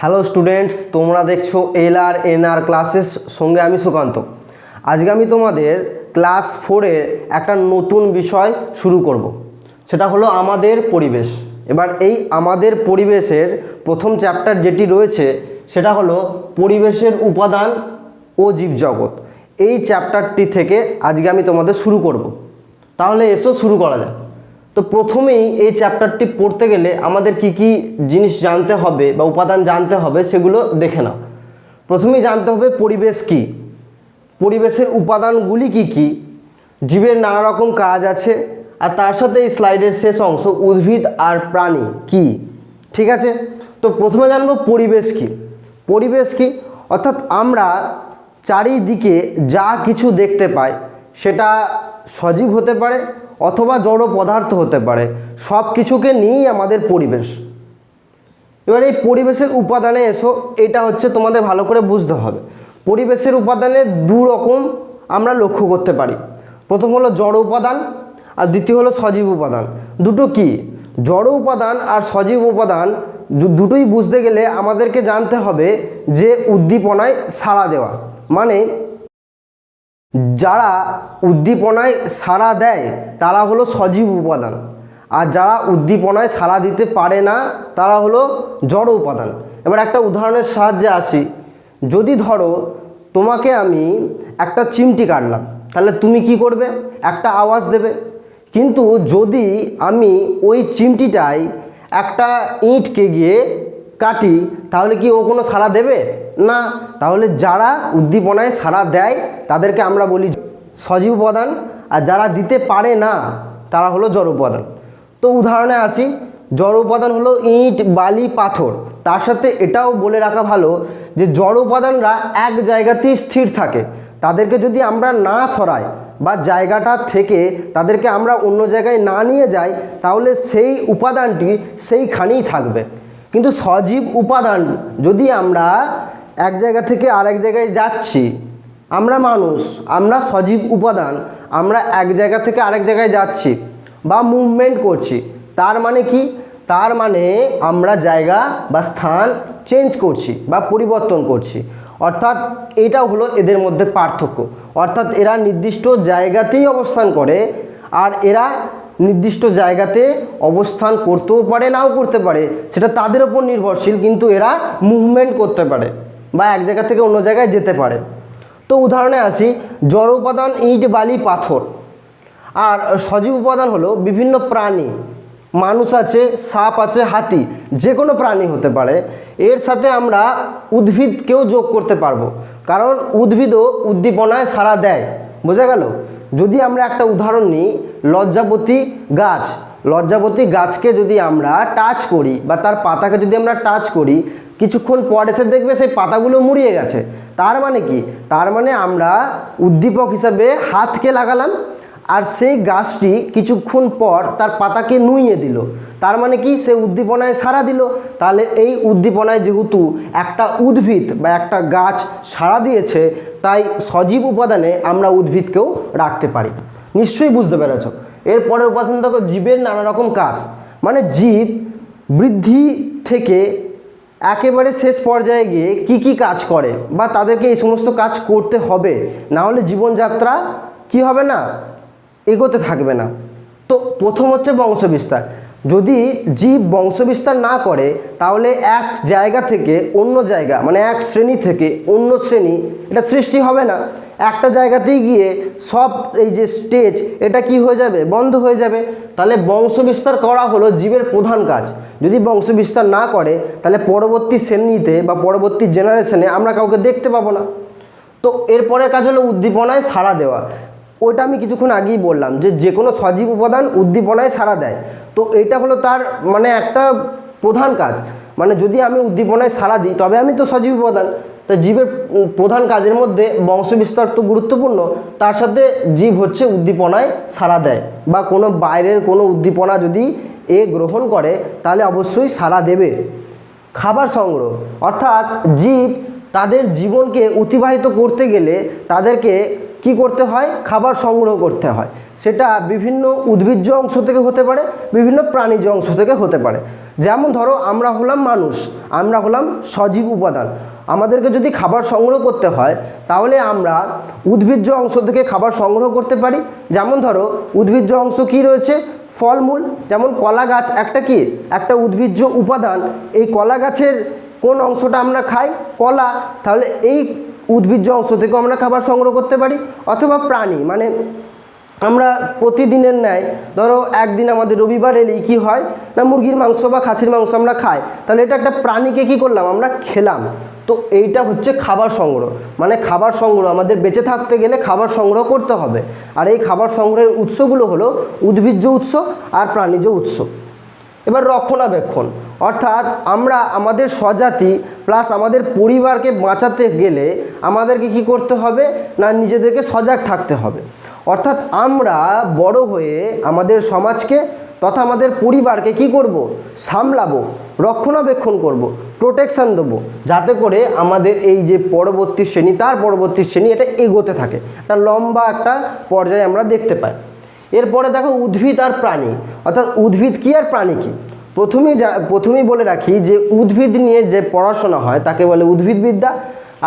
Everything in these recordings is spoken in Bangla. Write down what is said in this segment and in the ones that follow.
হ্যালো স্টুডেন্টস তোমরা দেখছ এল আর এন আর ক্লাসেস সঙ্গে আমি সুকান্ত আজকে আমি তোমাদের ক্লাস ফোরের একটা নতুন বিষয় শুরু করব। সেটা হলো আমাদের পরিবেশ এবার এই আমাদের পরিবেশের প্রথম চ্যাপ্টার যেটি রয়েছে, সেটা হলো পরিবেশের উপাদান ও জীবজগৎ এই চ্যাপ্টারটি থেকে আজকে আমি তোমাদের শুরু করব। তাহলে এসো শুরু করা যাক তো প্রথমেই এই চ্যাপ্টারটি পড়তে গেলে আমাদের কি কি জিনিস জানতে হবে বা উপাদান জানতে হবে সেগুলো দেখে নাও। প্রথমেই জানতে হবে পরিবেশ কি? পরিবেশের উপাদানগুলি কি কি? জীবের নানা রকম কাজ আছে আর তার সাথে এই স্লাইডের শেষ অংশ, উদ্ভিদ আর প্রাণী কি? ঠিক আছে? তো প্রথমে জানব পরিবেশ কি। পরিবেশ কি? অর্থাৎ আমরা চারিদিকে যা কিছু দেখতে পাই সেটা সজীব হতে পারে অথবা জড় পদার্থ হতে পারে। সব কিছুকে নিয়েই আমাদের পরিবেশ। এবার এই পরিবেশের উপাদানে এসো, এটা হচ্ছে তোমাদের ভালো করে বুঝতে হবে। পরিবেশের উপাদানে দু রকম আমরা লক্ষ্য করতে পারি। প্রথম হলো জড় উপাদান, আর দ্বিতীয় হলো সজীব উপাদান। দুটো কি? জড় উপাদান আর সজীব উপাদান দুটোই বুঝতে গেলে আমাদেরকে জানতে হবে যে উদ্দীপনায় সাড়া দেওয়া। মানে যারা উদ্দীপনায় সাড়া দেয়, তারা হলো সজীব উপাদান। আর যারা উদ্দীপনায় সাড়া দিতে পারে না, তারা হলো জড় উপাদান। এবার একটা উদাহরণের সাহায্যে আসি। যদি ধরো তোমাকে আমি একটা চিমটি কাটলাম, তাহলে তুমি কি করবে? একটা আওয়াজ দেবে। কিন্তু যদি আমি ওই চিমটিটাই একটা ইঁটকে গিয়ে কাটি, তাহলে কি ও কোনো সাড়া দেবে? না। তাহলে যারা উদ্দীপনায় সাড়া দেয়, তাদেরকে আমরা বলি সজীব উপাদান। আর যারা দিতে পারে না, তারা হলো জড় উপাদান। তো উদাহরণে আসি, জড় উপাদান হলো ইট, বালি, পাথর। তার সাথে এটাও বলে রাখা ভালো যে জড় উপাদানরা এক জায়গাতেই স্থির থাকে। তাদেরকে যদি আমরা না সরাই বা জায়গাটা থেকে তাদেরকে আমরা অন্য জায়গায় না নিয়ে যাই, তাহলে সেই উপাদানটি সেইখানেই থাকবে। কিন্তু সজীব উপাদান, যদি আমরা এক জায়গা থেকে আরেক জায়গায় যাচ্ছি, আমরা মানুষ, আমরা সজীব উপাদান, আমরা এক জায়গা থেকে আরেক জায়গায় যাচ্ছি বা মুভমেন্ট করছি, তার মানে কি? তার মানে আমরা জায়গা বা স্থান চেঞ্জ করছি বা পরিবর্তন করছি। অর্থাৎ এটাও হলো এদের মধ্যে পার্থক্য। অর্থাৎ এরা নির্দিষ্ট জায়গাতেই অবস্থান করে আর এরা নির্দিষ্ট জায়গাতে অবস্থান করতেও পারে, নাও করতে পারে। সেটা তাদের ওপর নির্ভরশীল, কিন্তু এরা মুভমেন্ট করতে পারে বা এক জায়গা থেকে অন্য জায়গায় যেতে পারে। তো উদাহরণে আসি, জড় উপাদান, ইট, বালি, পাথর। আর সজীব উপাদান হলো বিভিন্ন প্রাণী। মানুষ আছে, সাপ আছে, হাতি যে কোনো প্রাণী হতে পারে। এর সাথে আমরা উদ্ভিদকেও যোগ করতে পারব। কারণ উদ্ভিদও উদ্দীপনায় সাড়া দেয়। বোঝা গেল? যদি আমরা একটা উদাহরণ নিই লজ্জাপতি গাছ লজ্জাপতি গাছকে যদি আমরা টাচ করি বা তার পাতাকে যদি আমরা টাচ করি, কিছুক্ষণ পর এসে দেখবে সেই পাতাগুলো মুড়িয়ে গেছে। তার মানে কি? তার মানে আমরা উদ্দীপক হিসাবে হাতকে লাগালাম আর সেই গাছটি কিছুক্ষণ পর তার পাতাকে নুইয়ে দিল। তার মানে কি? সে উদ্দীপনায় সাড়া দিল। তাহলে এই উদ্দীপনায় যেহেতু একটা উদ্ভিদ বা একটা গাছ সাড়া দিয়েছে, তাই সজীব উপাদানে আমরা উদ্ভিদকেও রাখতে পারি। নিশ্চয়ই বুঝতে পেরেছ? এরপরে উপাদান দেখো, জীবের নানা রকম কাজ। মানে জীব বৃদ্ধি থেকে একেবারে শেষ পর্যায়ে গিয়ে কি কি কাজ করে বা তাদেরকে এই সমস্ত কাজ করতে হবে, না হলে জীবনযাত্রা কি হবে না? এগোতে থাকবে না। তো প্রথম হচ্ছে বংশবিস্তার। যদি জীব বংশবিস্তার না করে, তাহলে এক জায়গা থেকে অন্য জায়গা মানে এক শ্রেণি থেকে অন্য শ্রেণি, এটা সৃষ্টি হবে না। একটা জায়গাতেই গিয়ে সব এই যে স্টেজ এটা কি হয়ে যাবে? বন্ধ হয়ে যাবে। তাহলে বংশবিস্তার করা হলো জীবের প্রধান কাজ। যদি বংশবিস্তার না করে, তাহলে পরবর্তী শ্রেণীতে বা পরবর্তী জেনারেশনে আমরা কাউকে দেখতে পাবো না। তো এরপরের কাজ হলো উদ্দীপনায় সাড়া দেওয়া। ওটা আমি কিছুক্ষণ আগেই বললাম যে যে কোনো সজীব উপাদান উদ্দীপনায় সাড়া দেয়। তো এটা হলো তার মানে একটা প্রধান কাজ। মানে যদি আমি উদ্দীপনায় সাড়া দিই, তবে আমি তো সজীব উপাদান। তো জীবের প্রধান কাজের মধ্যে বংশবিস্তার তো গুরুত্বপূর্ণ। তার সাথে জীব হচ্ছে উদ্দীপনায় সাড়া দেয়। বা কোনো বাইরের কোনো উদ্দীপনা যদি এ গ্রহণ করে, তাহলে অবশ্যই সাড়া দেবে। খাবার সংগ্রহ, অর্থাৎ জীব তাদের জীবনকে অতিবাহিত করতে গেলে তাদেরকে কি করতে হয়? খাবার সংগ্রহ করতে হয়। সেটা বিভিন্ন উদ্ভিজ্জ অংশ থেকে হতে পারে, বিভিন্ন প্রাণীজ অংশ থেকে হতে পারে। যেমন ধরো, আমরা হলাম মানুষ, আমরা হলাম সজীব উপাদান। আমাদেরকে যদি খাবার সংগ্রহ করতে হয়, তাহলে আমরা উদ্ভিজ্জ অংশ থেকে খাবার সংগ্রহ করতে পারি। যেমন ধরো, উদ্ভিজ্জ অংশ কি রয়েছে? ফলমূল। যেমন কলা গাছ, একটা কি? একটা উদ্ভিজ্জ উপাদান। এই কলা গাছের কোন অংশটা আমরা খাই? কলা। তাহলে এই উদ্ভিজ্জ অংশ থেকেও আমরা খাবার সংগ্রহ করতে পারি। অথবা প্রাণী। মানে আমরা প্রতিদিনের ন্যায়, ধরো একদিন আমাদের রবিবার এলেই কী হয়? না, মুরগির মাংস বা খাসির মাংস আমরা খাই। তাহলে এটা একটা প্রাণীকে কী করলাম? আমরা খেলাম। তো এইটা হচ্ছে খাবার সংগ্রহ। মানে খাবার সংগ্রহ। আমাদের বেঁচে থাকতে গেলে খাবার সংগ্রহ করতে হবে। আর এই খাবার সংগ্রহের উৎসগুলো হলো উদ্ভিজ্জ উৎস আর প্রাণীজ উৎস। এবার রক্ষণাবেক্ষণ। অর্থাৎ আমরা আমাদের স্বজাতি প্লাস আমাদের পরিবারকে বাঁচাতে গেলে আমাদেরকে কি করতে হবে? না, নিজেদেরকে সজাগ থাকতে হবে। অর্থাৎ আমরা বড় হয়ে আমাদের সমাজকে তথা আমাদের পরিবারকে কি করব? সামলাবো, রক্ষণাবেক্ষণ করব প্রোটেকশান দেবো। যাতে করে আমাদের এই যে পরবর্তী শ্রেণি, তার পরবর্তী শ্রেণি এটা এগোতে থাকে। একটা লম্বা একটা পর্যায়ে আমরা দেখতে পাই। এরপরে দেখো উদ্ভিদ আর প্রাণী। অর্থাৎ উদ্ভিদ কী আর প্রাণী কী? প্রথমেই যা, প্রথমেই বলে রাখি যে উদ্ভিদ নিয়ে যে পড়াশোনা হয় তাকে বলে উদ্ভিদবিদ্যা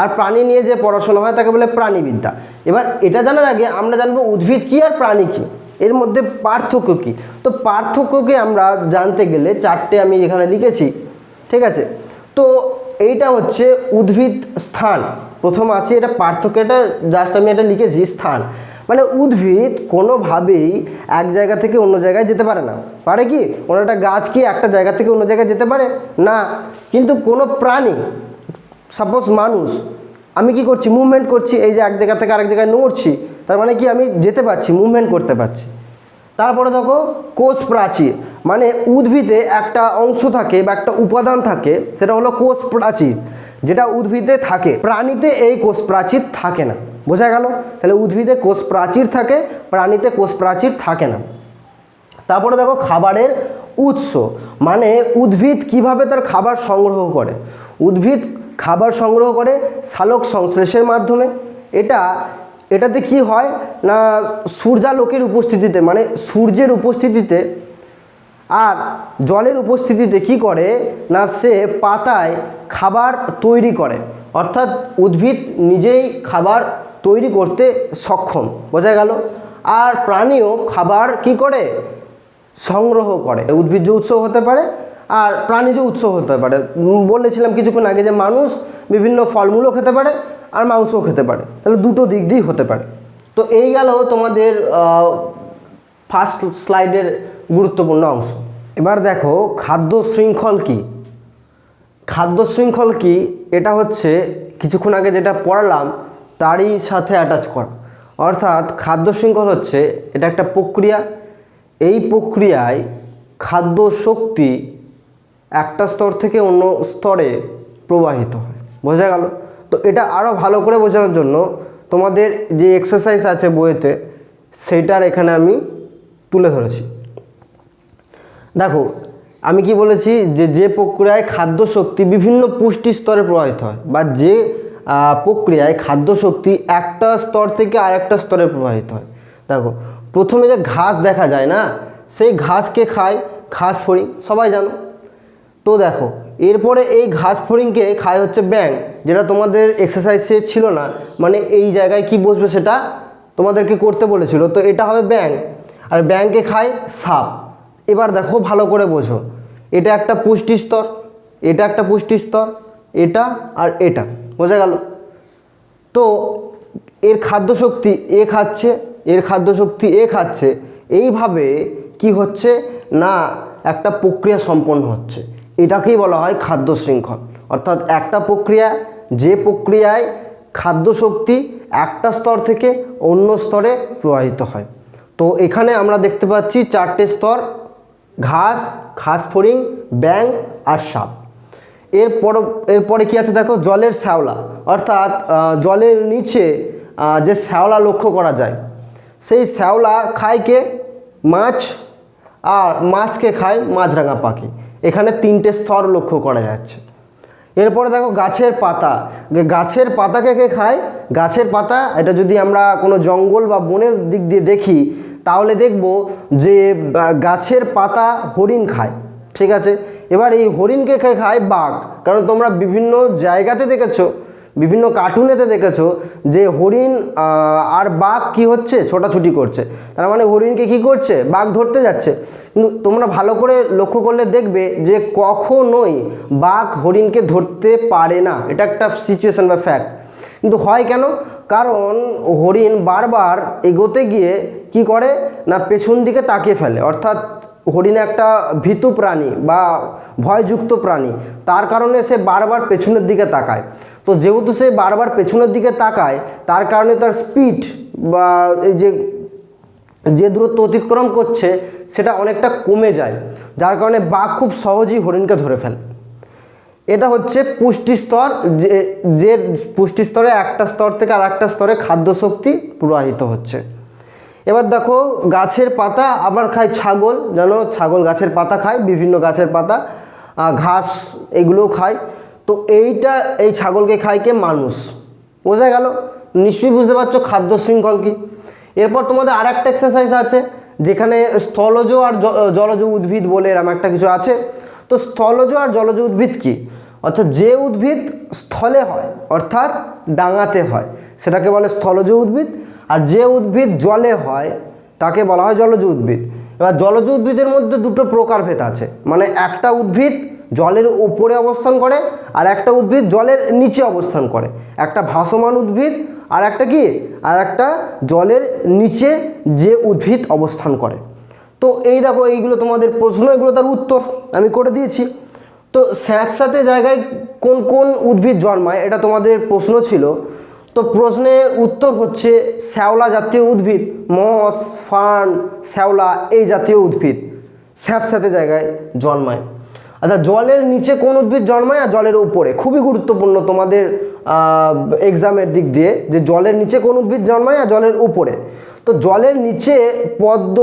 আর প্রাণী নিয়ে যে পড়াশোনা হয় তাকে বলে প্রাণীবিদ্যা। এবার এটা জানার আগে আমরা জানব উদ্ভিদ কী আর প্রাণী কী? এর মধ্যে পার্থক্য কী? তো পার্থক্যকে আমরা জানতে গেলে চারটে আমি এখানে লিখেছি, ঠিক আছে? তো এইটা হচ্ছে উদ্ভিদ স্থান। প্রথম আসি, এটা পার্থক্য, এটা জাস্ট আমি এটা লিখেছি স্থান। মানে উদ্ভিদ কোনোভাবেই এক জায়গা থেকে অন্য জায়গায় যেতে পারে না। পারে কি? কোনো একটা গাছ কি একটা জায়গা থেকে অন্য জায়গায় যেতে পারে? না। কিন্তু কোনো প্রাণী সাপোজ মানুষ, আমি কি করছি? মুভমেন্ট করছি, এই যে এক জায়গা থেকে আরেক জায়গায় নড়ছি, তার মানে কি আমি যেতে পারছি মুভমেন্ট করতে পারছি। তারপরে দেখো, কোষ প্রাচীর মানে উদ্ভিদে একটা অংশ থাকে বা একটা উপাদান থাকে, সেটা হলো কোষ প্রাচীর যেটা উদ্ভিদে থাকে। প্রাণীতে এই কোষ প্রাচীর থাকে না। বোঝা গেল? তাহলে উদ্ভিদে কোষ প্রাচীর থাকে, প্রাণীতে কোষ প্রাচীর থাকে না। তারপরে দেখো খাবারের উৎস মানে উদ্ভিদ কীভাবে তার খাবার সংগ্রহ করে? উদ্ভিদ খাবার সংগ্রহ করে সালোক সংশ্লেষের মাধ্যমে। এটা, এটাতে কি হয় না সূর্যালোকের উপস্থিতিতে মানে সূর্যের উপস্থিতিতে আর জলের উপস্থিতিতে কি করে? না সে পাতায় খাবার তৈরি করে। অর্থাৎ উদ্ভিদ নিজেই খাবার তৈরি করতে সক্ষম। বোঝা গেল? আর প্রাণীও খাবার কি করে? সংগ্রহ করে। উদ্ভিজ্জ উৎস হতে পারে, আর প্রাণীজ উৎস হতে পারে। বলেছিলাম কিছুক্ষণ আগে যে মানুষ বিভিন্ন ফলমূলও খেতে পারে, আর মাংসও খেতে পারে। তাহলে দুটো দিক দিয়েই হতে পারে। তো এই গেল তোমাদের ফার্স্ট স্লাইডের গুরুত্বপূর্ণ অংশ। এবার দেখো, খাদ্য শৃঙ্খল কি? খাদ্য শৃঙ্খল কি? এটা হচ্ছে, কিছুক্ষণ আগে যেটা পড়ালাম তারই সাথে অ্যাটাচ করা। অর্থাৎ খাদ্য শৃঙ্খল হচ্ছে, এটা একটা প্রক্রিয়া। এই প্রক্রিয়ায় খাদ্য শক্তি একটা স্তর থেকে অন্য স্তরে প্রবাহিত হয়। বোঝা গেল? তো এটা আরও ভালো করে বোঝানোর জন্য তোমাদের যে এক্সারসাইজ আছে বইয়েতে সেইটার এখানে আমি তুলে ধরেছি। দেখো, আমি কি বলেছি যে যে প্রক্রিয়ায় খাদ্য শক্তি বিভিন্ন পুষ্টি স্তরে প্রবাহিত হয় বা যে প্রক্রিয়ায় খাদ্য শক্তি একটা স্তর থেকে আরেকটা স্তরে প্রবাহিত হয়। দেখো, প্রথমে যে ঘাস দেখা যায় না, সেই ঘাসকে খায়? ঘাস ফড়িং, সবাই জানো। তো দেখো, এরপরে এই ঘাস ফড়িংকে খায় হচ্ছে ব্যাং যেটা তোমাদের এক্সারসাইজে ছিল না। মানে এই জায়গায় কি বসবে সেটা তোমাদেরকে করতে বলেছিল। তো এটা হবে ব্যাং আর ব্যাংকে খায় সাপ। এবার দেখো, ভালো করে বোঝো। এটা একটা পুষ্টি স্তর এটা একটা পুষ্টি স্তর এটা আর এটা। বোঝা গেল। তো এর খাদ্য শক্তি এ খাচ্ছে, এর খাদ্য শক্তি এ খাচ্ছে। এইভাবে কি হচ্ছে? না, একটা প্রক্রিয়া সম্পন্ন হচ্ছে। এটাকেই বলা হয় খাদ্য শৃঙ্খল। অর্থাৎ একটা প্রক্রিয়া, যে প্রক্রিয়ায় খাদ্য শক্তি একটা স্তর থেকে অন্য স্তরে প্রবাহিত হয়। তো এখানে আমরা দেখতে পাচ্ছি চারটে স্তর, ঘাস ঘাস ফড়িং ব্যাং আর সাপ। এরপর, এরপরে কি আছে দেখো? জলের শ্যাওলা। অর্থাৎ জলের নিচে যে শ্যাওলা লক্ষ্য করা যায়, সেই শ্যাওলা খায় কে? মাছ। আর মাছকে খায় মাছরাঙা পাখি। এখানে তিনটে স্তর লক্ষ্য করা যাচ্ছে। এরপরে দেখো, গাছের পাতা। গাছের পাতাকে কে খায়? গাছের পাতা। এটা যদি আমরা কোনো জঙ্গল বা বনের দিক দিয়ে দেখি, তাহলে দেখব যে গাছের পাতা হরিণ খায়। ঠিক আছে? এবার এই হরিণকে কে খায় বাঘ। কারণ তোমরা বিভিন্ন জায়গাতে দেখেছ, বিভিন্ন কার্টুনেতে দেখেছ যে হরিণ আর বাঘ কি হচ্ছে? ছোটাছুটি করছে। তার মানে হরিণকে কি করছে? বাঘ ধরতে যাচ্ছে। কিন্তু তোমরা ভালো করে লক্ষ্য করলে দেখবে যে কখনোই বাঘ হরিণকে ধরতে পারে না। এটা একটা সিচুয়েশন বা ফ্যাক্ট কিন্তু হয় কেন? কারণ হরিণ বারবার এগোতে গিয়ে কি করে? না পেছন দিকে তাকিয়ে ফেলে। অর্থাৎ হরিণ একটা ভীতু প্রাণী বা ভয়যুক্ত প্রাণী, তার কারণে সে বারবার পেছনের দিকে তাকায়। তো যেহেতু সে বারবার পেছনের দিকে তাকায়, তার কারণে তার স্পিড বা এই যে যে দূরত্ব অতিক্রম করছে, সেটা অনেকটা কমে যায়। যার কারণে বাঘ খুব সহজেই হরিণকে ধরে ফেলে। এটা হচ্ছে পুষ্টি স্তর, যে যে পুষ্টি স্তরে একটা স্তর থেকে আর একটা স্তরে খাদ্য শক্তি প্রবাহিত হচ্ছে। এবার দেখো গাছের পাতা, আবার খায় ছাগল, জানো? ছাগল গাছের পাতা খায়, বিভিন্ন গাছের পাতা ঘাস এগুলোও খায়। তো এইটা, এই ছাগলকে খায় কে? মানুষ। বোঝা গেল? নিশ্চয়ই বুঝতে পারছ খাদ্য শৃঙ্খল কি? এরপর তোমাদের আর একটা এক্সারসাইজ আছে, যেখানে স্থলজ আর জলজ উদ্ভিদ বলে এরম একটা কিছু আছে। তো স্থলজ আর জলজ উদ্ভিদ কি? অর্থাৎ যে উদ্ভিদ স্থলে হয়, অর্থাৎ ডাঙাতে হয়। সেটাকে বলে স্থলজ উদ্ভিদ। আর যে উদ্ভিদ জলে হয়, তাকে বলা হয় জলজ উদ্ভিদ। এবার জলজ উদ্ভিদের মধ্যে দুটো প্রকারভেদ আছে। মানে একটা উদ্ভিদ জলের উপরে অবস্থান করে, আর একটা উদ্ভিদ জলের নিচে অবস্থান করে। একটা ভাসমান উদ্ভিদ, আর একটা কি? আর একটা জলের নিচে যে উদ্ভিদ অবস্থান করে। তো এই দেখো, এইগুলো তোমাদের প্রশ্ন, এগুলো তার উত্তর আমি করে দিয়েছি। তো স্যাঁতস্যাঁতে জায়গায় কোন কোন উদ্ভিদ জন্মায়, এটা তোমাদের প্রশ্ন ছিল। তো প্রশ্নের উত্তর হচ্ছে শ্যাওলা জাতীয় উদ্ভিদ, মস, ফার্ন, শ্যাওলা এই জাতীয় উদ্ভিদ। স্যাঁতস্যাঁতে জায়গায় জন্মায়। আচ্ছা জলের নিচে কোন উদ্ভিদ জন্মায় আর জলের উপরে? খুবই গুরুত্বপূর্ণ তোমাদের এক্সামের দিক দিয়ে যে জলের নিচে কোন উদ্ভিদ জন্মায় আর জলের উপরে। তো জলের নিচে পদ্ম,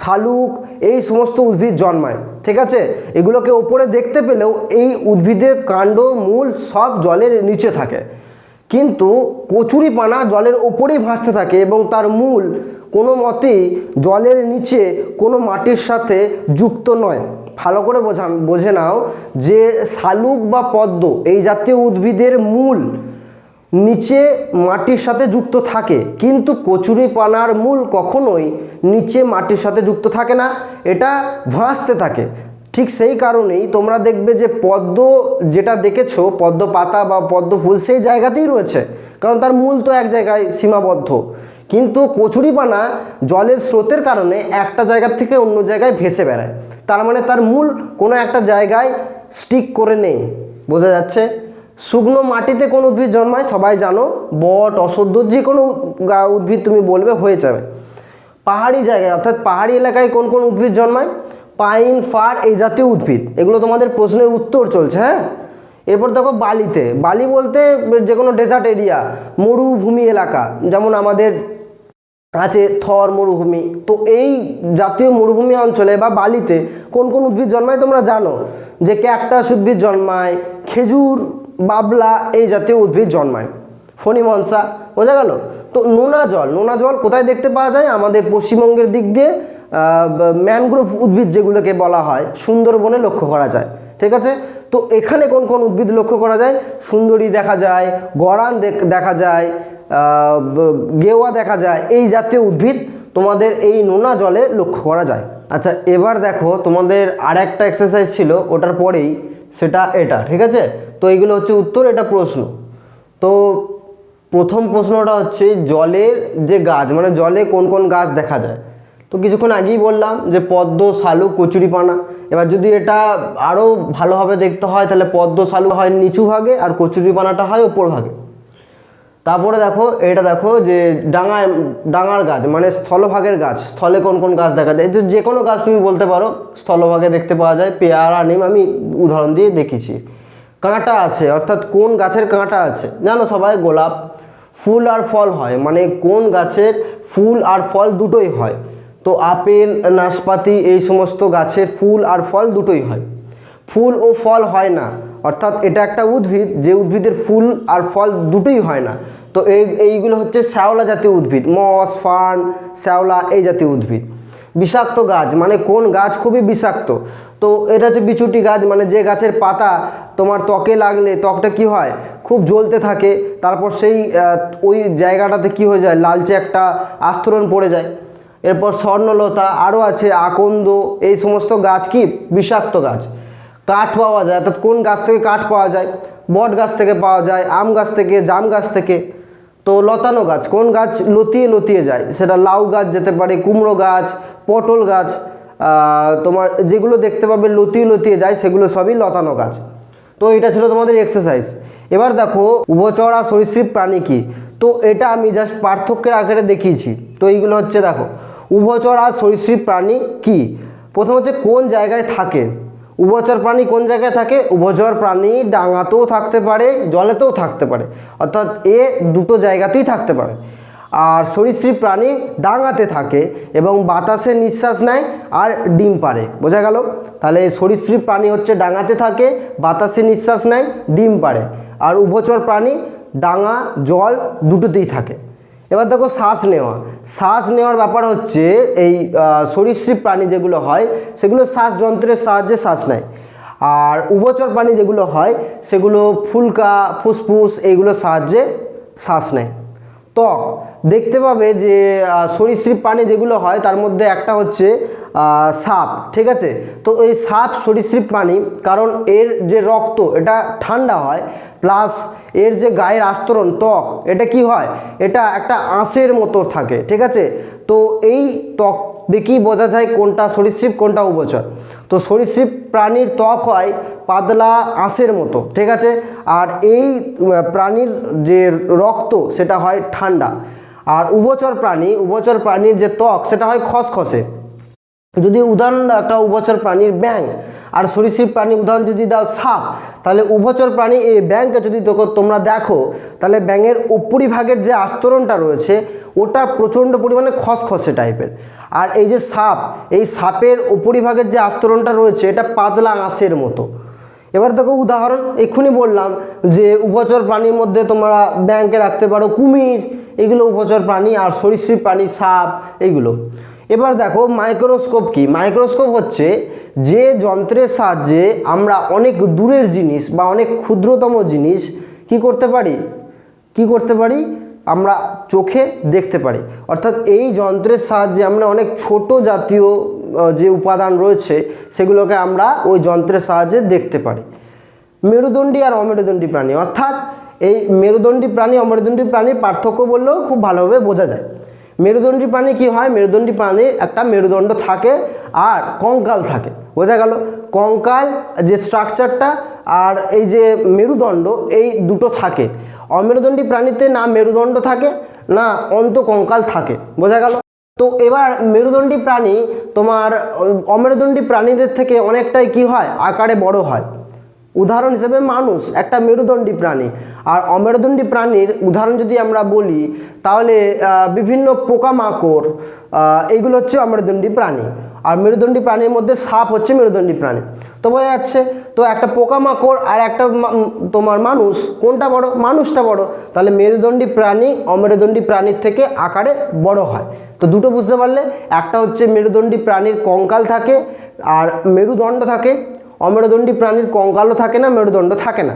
শালুক এই সমস্ত উদ্ভিদ জন্মায়, ঠিক আছে? এগুলোকে ওপরে দেখতে পেলেও এই উদ্ভিদের কাণ্ড, মূল সব জলের নিচে থাকে। কিন্তু কচুরিপানা জলের ওপরেই ভাসতে থাকে এবং তার মূল কোনো মতেই জলের নিচে কোনো মাটির সাথে যুক্ত নয়। ভালো করে বোঝা বোঝে নাও যে শালুক বা পদ্ম এই জাতীয় উদ্ভিদের মূল নিচে মাটির সাথে যুক্ত থাকে। কিন্তু কচুরিপানার মূল কখনোই নিচে মাটির সাথে যুক্ত থাকে না, এটা ভাসতে থাকে। ঠিক সেই কারণেই তোমরা দেখবে যে পদ্ম যেটা দেখেছ, পদ্ম পাতা বা পদ্ম ফুল সেই জায়গাতেই রয়েছে। কারণ তার মূল তো এক জায়গায় সীমাবদ্ধ। কিন্তু কচুরিপানা জলের স্রোতের কারণে একটা জায়গা থেকে অন্য জায়গায় ভেসে বেড়ায়। তার মানে তার মূল কোনো একটা জায়গায় স্টিক করে নেই। বোঝা যাচ্ছে? শুকনো মাটিতে কোন উদ্ভিদ জন্মায়, সবাই জানো, বট অসদ্য যে কোনো উদ্ভিদ তুমি বলবে হয়ে যাবে। পাহাড়ি জায়গায়, অর্থাৎ পাহাড়ি এলাকায় কোন কোন উদ্ভিদ জন্মায়? পাইন, ফার এই জাতীয় উদ্ভিদ। এগুলো তোমাদের প্রশ্নের উত্তর চলছে হ্যাঁ? এরপর দেখো বালিতে। বালি বলতে যে কোনো ডেজার্ট এরিয়া মরুভূমি এলাকা, যেমন আমাদের আছে থর মরুভূমি। তো এই জাতীয় মরুভূমি অঞ্চলে বা বালিতে কোন কোন উদ্ভিদ জন্মায় তোমরা জানো? যে ক্যাকটাস উদ্ভিদ জন্মায়, খেজুর, বাবলা এই জাতীয় উদ্ভিদ জন্মায়। ফণিমনসা, বোঝা গেল? তো নোনা জল নোনা জল কোথায় দেখতে পাওয়া যায়? আমাদের পশ্চিমবঙ্গের দিক দিয়ে ম্যানগ্রোভ উদ্ভিদ যেগুলোকে বলা হয়, সুন্দরবনে লক্ষ্য করা যায়, ঠিক আছে? তো এখানে কোন কোন উদ্ভিদ লক্ষ্য করা যায়? সুন্দরী দেখা যায়, গরান দেখ- যায় গেওয়া দেখা যায়, এই জাতীয় উদ্ভিদ তোমাদের এই নোনা জলে লক্ষ্য করা যায়। আচ্ছা এবার দেখো তোমাদের আর একটা এক্সারসাইজ ছিল, ওটার পরেই সেটা এটা, ঠিক আছে? তো এইগুলো হচ্ছে উত্তর, এটা প্রশ্ন। তো প্রথম প্রশ্নটা হচ্ছে জলের যে গাছ মানে জলে কোন কোন গাছ দেখা যায়? তো কিছুক্ষণ আগেই বললাম যে পদ্ম শালুক কচুরিপানা। এবার যদি এটা আরও ভালোভাবে দেখতে হয়, তাহলে পদ্ম শালুক হয় নিচু ভাগে আর কচুরিপানাটা হয় ওপর ভাগে। তারপরে দেখো, এটা দেখো যে ডাঙা, ডাঙার গাছ মানে স্থলভাগের গাছ। স্থলে কোন কোন গাছ দেখা যায়? যে কোনো গাছ তুমি বলতে পারো, স্থলভাগে দেখতে পাওয়া যায়, পেয়ারা, নিম, আমি উদাহরণ দিয়ে দেখেছি কাঁটা আছে, অর্থাৎ কোন গাছের কাঁটা আছে? জানো সবাই, গোলাপ ফুল আর ফল হয় মানে কোন গাছের ফুল আর ফল দুটোই হয়। তো আপেল, নাশপাতি এই সমস্ত গাছের ফুল আর ফল দুটোই হয়। ফুল ও ফল হয় না। অর্থাৎ এটা একটা উদ্ভিদ, যে উদ্ভিদের ফুল আর ফল দুটোই হয় না। তো এই, এইগুলো হচ্ছে শ্যাওলা জাতীয় উদ্ভিদ, মস ফান শ্যাওলা এই জাতীয় উদ্ভিদ। বিষাক্ত গাছ মানে কোন গাছ খুবই বিষাক্ত। তো এটা হচ্ছে বিচুটি গাছ মানে যে গাছের পাতা তোমার ত্বকে লাগলে ত্বকটা কি হয়? খুব জ্বলতে থাকে, তারপর সেই ওই জায়গাটাতে কি হয়ে যায়? লালচে একটা আস্তরণ পড়ে যায়। এরপর স্বর্ণলতা আরও আছে আকন্দ, এই সমস্ত গাছ কি? বিষাক্ত গাছ। কাঠ পাওয়া যায়, অর্থাৎ কোন গাছ থেকে কাঠ পাওয়া যায়? বট গাছ থেকে পাওয়া যায়, আম গাছ থেকে, জাম গাছ থেকে। তো লতানো গাছ, কোন গাছ লতিয়ে লতিয়ে যায়? সেটা লাউ গাছ যেতে পারে, কুমড়ো গাছ, পটল গাছ তোমার যেগুলো দেখতে পাবে লতিয়ে লতিয়ে যায়, সেগুলো সবই লতানো গাছ। তো এটা ছিল তোমাদের এক্সারসাইজ এবার দেখো, উভচর সরীসৃপ প্রাণী কি? তো এটা আমি জাস্ট পার্থক্যের আকারে দেখিয়েছি। তো এইগুলো হচ্ছে দেখো উভচর আর সরীসৃপ প্রাণী কি? প্রথম হচ্ছে কোন জায়গায় থাকে? উভচর প্রাণী কোন জায়গায় থাকে? উভচর প্রাণী ডাঙাতেও থাকতে পারে, জলেতেও থাকতে পারে। অর্থাৎ এ দুটো জায়গাতেই থাকতে পারে। আর সরীসৃপ প্রাণী ডাঙাতে থাকে এবং বাতাসে নিঃশ্বাস নেয় আর ডিম পারে বোঝা গেল? তাহলে সরীসৃপ প্রাণী হচ্ছে ডাঙাতে থাকে, বাতাসে নিঃশ্বাস নেয়, ডিম পারে আর উভচর প্রাণী ডাঙা, জল দুটোতেই থাকে। এবার দেখো শ্বাস নেওয়া। শ্বাস নেওয়ার ব্যাপার হচ্ছে এই সরীসৃপ প্রাণী যেগুলো হয়, সেগুলো শ্বাস যন্ত্রের সাহায্যে শ্বাস নেয়। আর উভচর প্রাণী যেগুলো হয়, সেগুলো ফুলকা, ফুসফুস এইগুলোর সাহায্যে শ্বাস নেয়। ত্বক দেখতে পাবে যে সরীসৃপ প্রাণী যেগুলো হয়, তার মধ্যে একটা হচ্ছে সাপ, ঠিক আছে? তো এই সাপ সরীসৃপ প্রাণী, কারণ এর যে রক্ত, এটা ঠান্ডা হয় প্লাস এর যে গায়ের আস্তরণ, ত্বক, এটা কি হয়? এটা একটা আঁশের মতো থাকে, ঠিক আছে? তো এই ত্বক দেখেই বোঝা যায় কোনটা সরীসৃপ, কোনটা উভচর। তো সরীসৃপ প্রাণীর ত্বক হয় পাতলা আঁশের মতো, ঠিক আছে? আর এই প্রাণীর যে রক্ত, সেটা হয় ঠান্ডা। আর উভচর প্রাণী, উভচর প্রাণীর যে ত্বক, সেটা হয় খসখসে। যদি উদাহরণ দাও একটা উভচর প্রাণীর ব্যাং আর সরীসৃপ প্রাণী উদাহরণ যদি দাও সাপ, তাহলে উভচর প্রাণী এই ব্যাংকে যদি তোমরা দেখো, তাহলে ব্যাঙের উপরিভাগের যে আস্তরণটা রয়েছে, ওটা প্রচণ্ড পরিমাণে খসখসে টাইপের। আর এই যে সাপ, এই সাপের উপরিভাগের যে আস্তরণটা রয়েছে, এটা পাতলা আঁশের মতো। এবার দেখো উদাহরণ, এক্ষুনি বললাম যে উভচর প্রাণীর মধ্যে তোমরা ব্যাংকে রাখতে পারো কুমির, এগুলো উভচর প্রাণী, আর সরীসৃপ প্রাণী সাপ, এইগুলো। এবার দেখো মাইক্রোস্কোপ কি? মাইক্রোস্কোপ হচ্ছে যে যন্ত্রের সাহায্যে আমরা অনেক দূরের জিনিস বা অনেক ক্ষুদ্রতম জিনিস কি করতে পারি? কি করতে পারি? আমরা চোখে দেখতে পারি। অর্থাৎ এই যন্ত্রের সাহায্যে আমরা অনেক ছোট জাতীয় যে উপাদান রয়েছে সেগুলোকে আমরা ওই যন্ত্রের সাহায্যে দেখতে পারি। মেরুদণ্ডী আর অমেরুদণ্ডী প্রাণী। অর্থাৎ এই মেরুদণ্ডী প্রাণী, অমেরুদণ্ডী প্রাণীর পার্থক্য বললেও খুব ভালোভাবে বোঝা যায়। মেরুদণ্ডী প্রাণী কি হয়? মেরুদণ্ডী প্রাণীর একটা মেরুদণ্ড থাকে আর কঙ্কাল থাকে। বোঝা গেল? কঙ্কাল যে স্ট্রাকচারটা আর এই যে মেরুদণ্ড, এই দুটো থাকে। অমেরুদণ্ডী প্রাণীতে না মেরুদণ্ড থাকে, না অন্ত কঙ্কাল থাকে। বোঝা গেল? তো এবার মেরুদণ্ডী প্রাণী তোমার, অমেরুদণ্ডী প্রাণীদের থেকে অনেকটাই কি হয়? আকারে বড় হয়। উদাহরণ হিসেবে মানুষ, একটা মেরুদণ্ডী প্রাণী। আর অমেরুদণ্ডী প্রাণীর উদাহরণ যদি আমরা বলি, তাহলে বিভিন্ন পোকামাকড় এইগুলো হচ্ছে অমেরুদণ্ডী প্রাণী। আর মেরুদণ্ডী প্রাণীর মধ্যে সাপ হচ্ছে মেরুদণ্ডী প্রাণী। তো বোঝা যাচ্ছে, তো একটা পোকামাকড় আর একটা তোমার মানুষ, কোনটা বড়? মানুষটা বড়। তাহলে মেরুদণ্ডী প্রাণী অমেরুদণ্ডী প্রাণীর থেকে আকারে বড় হয়। তো দুটো বুঝতে পারলে, একটা হচ্ছে মেরুদণ্ডী প্রাণীর কঙ্কাল থাকে, আর মেরুদণ্ড থাকে অমেরুদণ্ডী প্রাণীর কঙ্কালও থাকে না, মেরুদণ্ড থাকে না।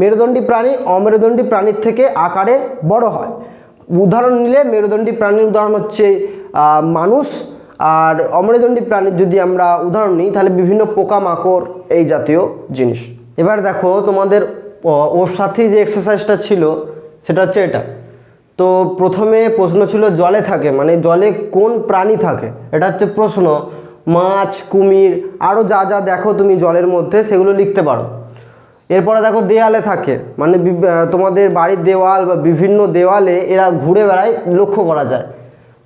মেরুদণ্ডী প্রাণী অমেরুদণ্ডী প্রাণীর থেকে আকারে বড় হয়। উদাহরণ নিলে মেরুদণ্ডী প্রাণীর উদাহরণ হচ্ছে মানুষ। আর অমেরুদণ্ডী প্রাণীর যদি আমরা উদাহরণ নিই, তাহলে বিভিন্ন পোকামাকড় এই জাতীয় জিনিস। এবার দেখো তোমাদের ওর সাথেই যে এক্সারসাইজটা ছিল, সেটা হচ্ছে এটা। তো প্রথমে প্রশ্ন ছিল, জলে থাকে মানে জলে কোন প্রাণী থাকে? এটা হচ্ছে প্রশ্ন। মাছ, কুমির আরও যা যা দেখো তুমি জলের মধ্যে, সেগুলো লিখতে পারো। এরপরে দেখো দেয়ালে থাকে মানে তোমাদের বাড়ির দেওয়াল বা বিভিন্ন দেওয়ালে এরা ঘুরে বেড়ায়, লক্ষ্য করা যায়।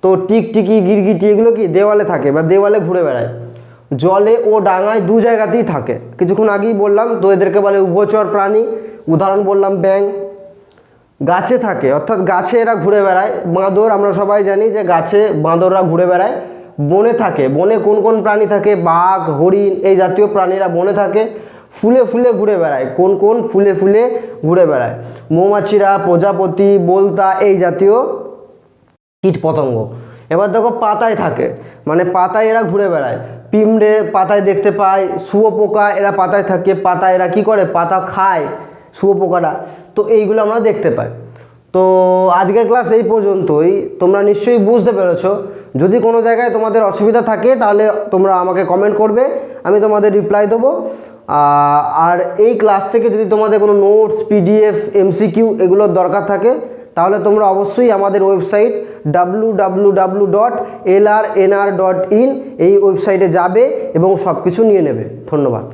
তো টিকটিকি, গিরগিটি এগুলো কি? দেওয়ালে থাকে বা দেওয়ালে ঘুরে বেড়ায়। জলে ও ডাঙায় দু জায়গাতেই থাকে। কিছুক্ষণ আগেই বললাম, তো এদেরকে বলে উভচর প্রাণী, উদাহরণ বললাম ব্যাং গাছে থাকে, অর্থাৎ গাছে এরা ঘুরে বেড়ায়। বাঁদর, আমরা সবাই জানি যে গাছে বাঁদররা ঘুরে বেড়ায়। বনে থাকে। বনে কোন কোন প্রাণী থাকে? বাঘ, হরিণ, এই জাতীয় প্রাণীরা বনে থাকে। ফুলে ফুলে ঘুরে বেড়ায়। কোন কোন ফুলে ফুলে ঘুরে বেড়ায়? মৌমাছিরা, প্রজাপতি, বোলতা, এই জাতীয় কীট পতঙ্গ এবার দেখো পাতায় থাকে। মানে পাতায় এরা ঘুরে বেড়ায়। পিমড়ে পাতায় দেখতে পায়, শুয়োপোকা এরা পাতায় থাকে। পাতা এরা কি করে? পাতা খায় শুয়োপোকাটা তো এইগুলো আমরা দেখতে পাই। তো আজকের ক্লাস এই পর্যন্তই। তোমরা নিশ্চয়ই বুঝতে পেরেছ যদি কোনো জায়গায় তোমাদের অসুবিধা থাকে, তাহলে তোমরা আমাকে কমেন্ট করবে, আমি তোমাদের রিপ্লাই দেবো। আর এই ক্লাস থেকে যদি তোমাদের কোনো নোটস পিডিএফ এমসিকিউ এগুলোর দরকার থাকে, তাহলে তোমরা অবশ্যই আমাদের website W W dot L R N R dot in এই ওয়েবসাইটে যাবে এবং সব কিছু নিয়ে নেবে। ধন্যবাদ।